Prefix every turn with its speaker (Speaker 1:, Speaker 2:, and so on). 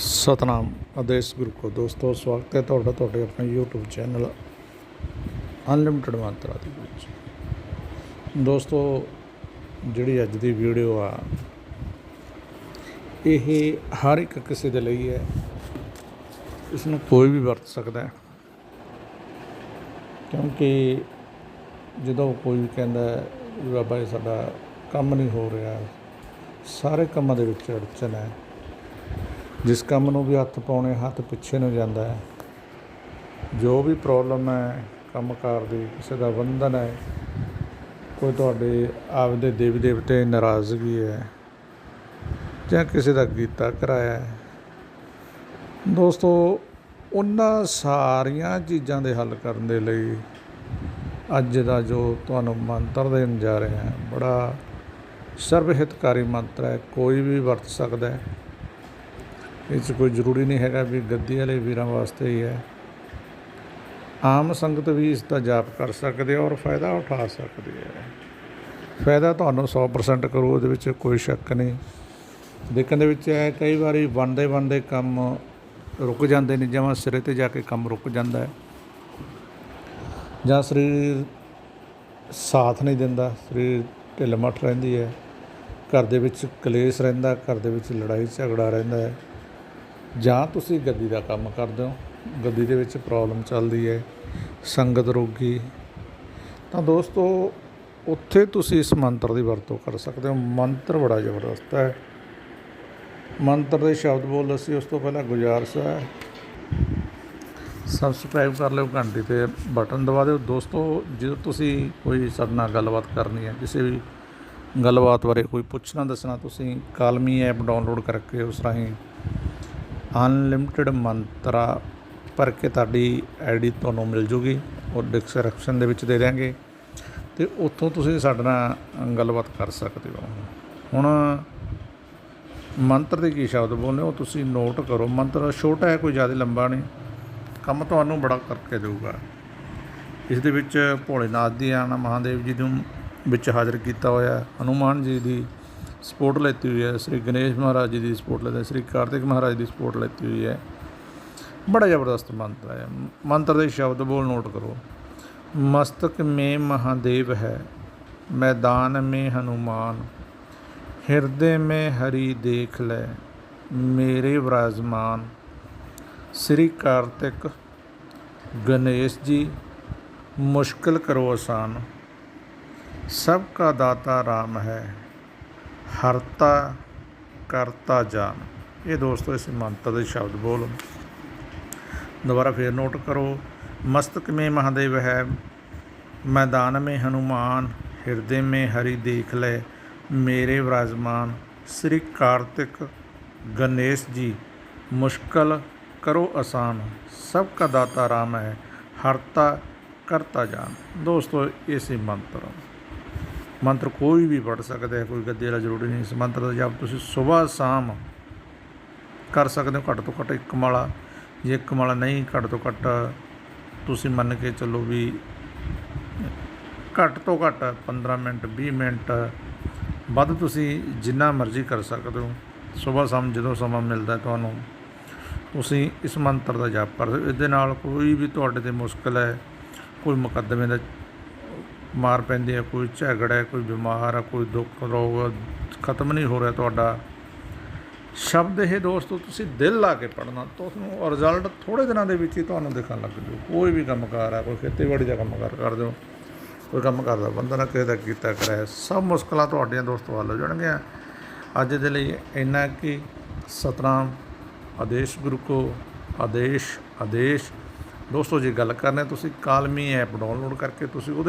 Speaker 1: ਸਤਨਾਮ ਆਦੇਸ਼ ਗੁਰੂ ਕੋ ਦੋਸਤੋ, ਸਵਾਗਤ ਹੈ ਤੁਹਾਡਾ, ਤੁਹਾਡੇ ਆਪਣੇ YouTube ਚੈਨਲ ਅਨਲਿਮਟਿਡ ਮੰਤਰਾ ਦੇ ਵਿੱਚ। ਦੋਸਤੋ, ਜਿਹੜੀ ਅੱਜ ਦੀ ਵੀਡੀਓ ਆ, ਇਹ ਹਰ ਇੱਕ ਕਿਸੇ ਦੇ ਲਈ ਹੈ। ਇਸ ਨੂੰ ਕੋਈ ਵੀ ਵਰਤ ਸਕਦਾ ਹੈ। ਕਿਉਂਕਿ ਜਦੋਂ ਕੋਈ ਵੀ ਕਹਿੰਦਾ ਹੈ, ਵੀ ਬਾਬਾ ਜੀ, ਸਾਡਾ ਕੰਮ ਨਹੀਂ ਹੋ ਰਿਹਾ, ਸਾਰੇ ਕੰਮਾਂ ਦੇ ਵਿੱਚ ਅੜਚਨ ਹੈ। ਜਿਸ ਕੰਮ ਨੂੰ ਵੀ ਹੱਥ ਪਾਉਣੇ, ਹੱਥ ਪਿੱਛੇ ਨੂੰ ਜਾਂਦਾ ਹੈ। ਜੋ ਵੀ ਪ੍ਰੋਬਲਮ ਹੈ, ਕੰਮਕਾਰ ਦੀ, ਕਿਸੇ ਦਾ ਬੰਧਨ ਹੈ, ਕੋਈ ਤੁਹਾਡੇ ਆਪਦੇ ਦੇਵੀ ਦੇਵਤੇ ਨਾਰਾਜ਼ਗੀ ਹੈ ਜਾਂ ਕਿਸੇ ਦਾ ਕੀਤਾ ਕਰਾਇਆ ਹੈ। ਦੋਸਤੋ, ਉਹਨਾਂ ਸਾਰੀਆਂ ਚੀਜ਼ਾਂ ਦੇ ਹੱਲ ਕਰਨ ਦੇ ਲਈ ਅੱਜ ਦਾ ਜੋ ਤੁਹਾਨੂੰ ਮੰਤਰ ਦੇਣ ਜਾ ਰਹੇ ਹਾਂ, ਬੜਾ ਸਰਵ ਹਿਤਕਾਰੀ ਮੰਤਰ ਹੈ, ਕੋਈ ਵੀ ਵਰਤ ਸਕਦਾ ਹੈ। ਇਹ 'ਚ ਕੋਈ ਜ਼ਰੂਰੀ ਨਹੀਂ ਹੈਗਾ ਵੀ ਗੱਦੀ ਵਾਲੇ ਵੀਰਾਂ ਵਾਸਤੇ ਹੀ ਹੈ। ਆਮ ਸੰਗਤ ਵੀ ਇਸ ਦਾ ਜਾਪ ਕਰ ਸਕਦੇ ਔਰ ਫਾਇਦਾ ਉਠਾ ਸਕਦੀ ਹੈ ਫਾਇਦਾ ਤੁਹਾਨੂੰ 100% ਕਰੋ, ਉਹਦੇ ਵਿੱਚ ਕੋਈ ਸ਼ੱਕ ਨਹੀਂ। ਦੇਖਣ ਦੇ ਵਿੱਚ ਹੈ ਕਈ ਵਾਰੀ ਬਣਦੇ ਬਣਦੇ ਕੰਮ ਰੁਕ ਜਾਂਦੇ ਨੇ, ਜਿਵੇਂ ਸਿਰੇ ਤੇ ਜਾ ਕੇ ਕੰਮ ਰੁਕ ਜਾਂਦਾ ਹੈ। ਜਾਂ ਸਰੀਰ ਸਾਥ ਨਹੀਂ ਦਿੰਦਾ, ਸਰੀਰ ਢਿੱਲ ਮੱਠ ਰਹਿੰਦੀ ਹੈ। ਘਰ ਦੇ ਵਿੱਚ ਕਲੇਸ਼ ਰਹਿੰਦਾ, ਘਰ ਦੇ ਵਿੱਚ ਲੜਾਈ ਝਗੜਾ ਰਹਿੰਦਾ ਹੈ। ਜਾਂ ਤੁਸੀਂ ਗੱਦੀ ਦਾ ਕੰਮ ਕਰਦੇ ਹੋ ਗੱਦੀ ਦੇ ਵਿੱਚ ਪ੍ਰੋਬਲਮ ਚੱਲਦੀ ਹੈ, ਸੰਗਤ ਰੋਗੀ, ਤਾਂ ਦੋਸਤੋ ਉੱਥੇ ਤੁਸੀਂ ਇਸ ਮੰਤਰ ਦੀ ਵਰਤੋਂ ਕਰ ਸਕਦੇ ਹੋ। ਮੰਤਰ ਬੜਾ ਜ਼ਬਰਦਸਤ ਹੈ। ਮੰਤਰ ਦੇ ਸ਼ਬਦ ਬੋਲ ਅਸੀਂ ਉਸ ਤੋਂ ਪਹਿਲਾਂ ਗੁਜ਼ਾਰਸ਼ ਹੈ। ਸਬਸਕ੍ਰਾਈਬ ਕਰ ਲਿਓ, ਘੰਟੀ ਤੇ ਬਟਨ ਦਬਾ ਦਿਓ। ਦੋਸਤੋ, ਜੇ ਤੁਸੀਂ ਕੋਈ ਸਾਡੇ ਨਾਲ ਗੱਲਬਾਤ ਕਰਨੀ ਹੈ, ਕਿਸੇ ਵੀ ਗੱਲਬਾਤ ਬਾਰੇ ਕੋਈ ਪੁੱਛਣਾ ਦੱਸਣਾ, ਤੁਸੀਂ ਕਾਲਮੀ ਐਪ ਡਾਊਨਲੋਡ ਕਰਕੇ ਉਸ ਰਾਹੀਂ ਅਨਲਿਮਟਿਡ ਮੰਤਰਾ ਭਰ ਕੇ ਤੁਹਾਡੀ ਆਈਡੀ ਤੁਹਾਨੂੰ ਮਿਲ ਜੂਗੀ, ਉਹ ਡਿਸਕ੍ਰਿਪਸ਼ਨ ਦੇ ਵਿੱਚ ਦੇ ਦਿਆਂਗੇ। ਤੇ ਉੱਥੋਂ ਤੁਸੀਂ ਸਾਡੇ ਨਾਲ ਗੱਲਬਾਤ ਕਰ ਸਕਦੇ ਹੋ। ਹੁਣ ਮੰਤਰ ਦੇ ਕੀ ਸ਼ਬਦ ਬੋਲਨੇ, ਉਹ ਤੁਸੀਂ ਨੋਟ ਕਰੋ। ਮੰਤਰ ਛੋਟਾ ਹੈ, ਕੋਈ ਜ਼ਿਆਦਾ ਲੰਬਾ ਨਹੀਂ। ਕੰਮ ਤੁਹਾਨੂੰ ਬੜਾ ਕਰਕੇ ਦੇਊਗਾ। ਇਸ ਦੇ ਵਿੱਚ ਭੋਲੇਨਾਥ ਦੀ ਆਣਾ ਮਹਾਦੇਵ ਜੀ ਨੂੰ ਵਿੱਚ ਹਾਜ਼ਰ ਕੀਤਾ ਹੋਇਆ ਹੈ। ਹਨੂਮਾਨ ਜੀ ਦੀ सपोर्ट लेती हुई है श्री गणेश महाराज जी की सपोर्ट लेते हैं श्री कार्तिक महाराज की सपोर्ट लेती हुई है बड़ा ज़बरदस्त मंत्र है मंत्र के शब्द बोल नोट करो मस्तक में महादेव है मैदान में हनुमान हृदय में हरि देख ले मेरे विराजमान श्री कार्तिक गणेश जी मुश्किल करो आसान सबका दाता राम है ਹਰਤਾ ਕਰਤਾ ਜਾਨ ਇਹ ਦੋਸਤੋ ਇਸ ਮੰਤਰ ਦੇ ਸ਼ਬਦ ਬੋਲ ਦੁਬਾਰਾ ਫੇਰ ਨੋਟ ਕਰੋ ਮਸਤਕ ਮੇ ਮਹਾਦੇਵ ਹੈ मैदान में हनुमान हृदय में हरि देख ले मेरे विराजमान श्री कार्तिक गणेश जी मुश्किल करो आसान सबका दाता राम है हरता करता जान दोस्तों इसी मंत्र ਮੰਤਰ ਕੋਈ ਵੀ ਪੜ ਸਕਦਾ ਹੈ ਕੋਈ ਗੱਦੇ ਵਾਲਾ ਜ਼ਰੂਰੀ ਨਹੀਂ। ਇਸ ਮੰਤਰ ਦਾ ਜਪ ਤੁਸੀਂ ਸਵੇਰ ਸ਼ਾਮ ਕਰ ਸਕਦੇ ਹੋ, ਘੱਟ ਤੋਂ ਘੱਟ ਇੱਕ ਮਾਲਾ। ਜੇ ਇੱਕ ਮਾਲਾ ਨਹੀਂ, ਘੱਟ ਤੋਂ ਘੱਟ ਤੁਸੀਂ ਮੰਨ ਕੇ ਚੱਲੋ ਵੀ ਘੱਟ ਤੋਂ ਘੱਟ 15 ਮਿੰਟ 20 ਮਿੰਟ ਵੱਧ ਤੁਸੀਂ ਜਿੰਨਾ ਮਰਜ਼ੀ ਕਰ ਸਕਦੇ ਹੋ। ਸਵੇਰ ਸ਼ਾਮ ਜਦੋਂ ਸਮਾਂ ਮਿਲਦਾ ਤੁਹਾਨੂੰ, ਤੁਸੀਂ ਇਸ ਮੰਤਰ ਦਾ ਜਪ ਕਰ ਸਕਦੇ ਹੋ। ਇਹਦੇ ਨਾਲ ਕੋਈ ਵੀ ਤੁਹਾਡੇ ਤੇ ਮੁਸ਼ਕਲ ਹੈ, ਕੋਈ ਮੁਕੱਦਮੇ ਦਾ ਮਾਰ ਪੈਂਦੀ ਹੈ, ਕੋਈ ਝਗੜਾ ਹੈ, ਕੋਈ ਬਿਮਾਰ ਹੈ, ਕੋਈ ਦੁੱਖ ਰੋਗ ਖਤਮ ਨਹੀਂ ਹੋ ਰਿਹਾ ਤੁਹਾਡਾ। ਸ਼ਬਦ ਇਹ ਦੋਸਤੋ, ਤੁਸੀਂ ਦਿਲ ਲਾ ਕੇ ਪੜਨਾ ਤੁਹਾਨੂੰ ਰਿਜ਼ਲਟ ਥੋੜੇ ਦਿਨਾਂ ਦੇ ਵਿੱਚ ਹੀ ਤੁਹਾਨੂੰ ਦਿਖਣ ਲੱਗ ਜੂ ਕੋਈ ਵੀ ਕੰਮਕਾਰ ਹੈ, ਕੋਈ ਖੇਤੀਬਾੜੀ ਦਾ ਕੰਮਕਾਰ ਕਰਦੇ ਹੋ ਕੋਈ ਕੰਮ ਕਰਦਾ ਬੰਦਾ ਨਾ ਕਿਸੇ ਦਾ ਕੀਤਾ ਕਰਾਇਆ ਸਭ ਮੁਸ਼ਕਲਾਂ ਤੁਹਾਡੀਆਂ ਦੋਸਤੋ ਹੱਲ ਹੋ ਜਾਣਗੀਆਂ। ਅੱਜ ਦੇ ਲਈ ਇੰਨਾ ਕਿ ਸਤਨਾਮ। ਆਦੇਸ਼ ਗੁਰੂ ਕੋ, ਆਦੇਸ਼ ਆਦੇਸ਼। ਦੋਸਤੋ, ਜੇ ਗੱਲ ਕਰਨੇ ਤੁਸੀਂ ਕਾਲਮੀ ਐਪ ਡਾਊਨਲੋਡ ਕਰਕੇ ਤੁਸੀਂ ਉਹਦੇ